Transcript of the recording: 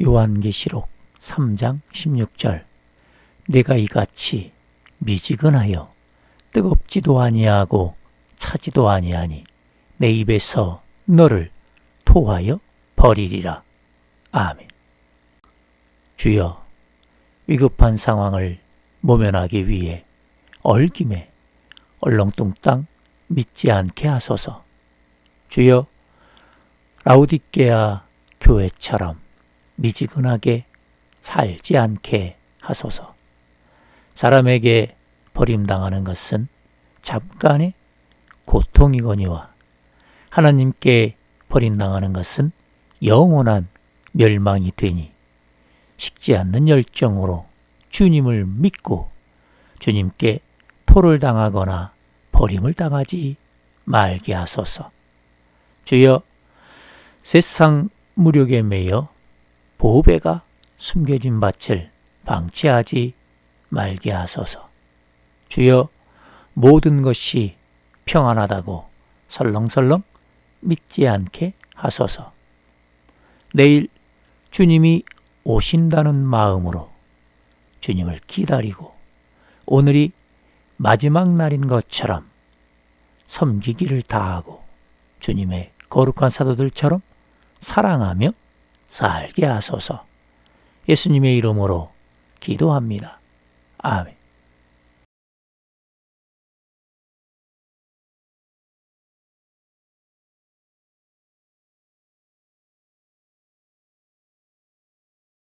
요한계시록 3장 16절 내가 이같이 미지근하여 뜨겁지도 아니하고 차지도 아니하니 내 입에서 너를 토하여 버리리라. 아멘. 주여 위급한 상황을 모면하기 위해 얼김에 얼렁뚱땅 믿지 않게 하소서. 주여 라우디게아 교회처럼 미지근하게 살지 않게 하소서. 사람에게 버림당하는 것은 잠깐의 고통이거니와 하나님께 버림당하는 것은 영원한 멸망이 되니 식지 않는 열정으로 주님을 믿고 주님께 토를 당하거나 버림을 당하지 말게 하소서. 주여 세상 무력에 매여 보배가 숨겨진 밭을 방치하지 말게 하소서. 주여 모든 것이 평안하다고 설렁설렁 믿지 않게 하소서. 내일 주님이 오신다는 마음으로 주님을 기다리고 오늘이 마지막 날인 것처럼 섬기기를 다하고 주님의 거룩한 사도들처럼 사랑하며 살게 하소서. 예수님의 이름으로 기도합니다. 아멘.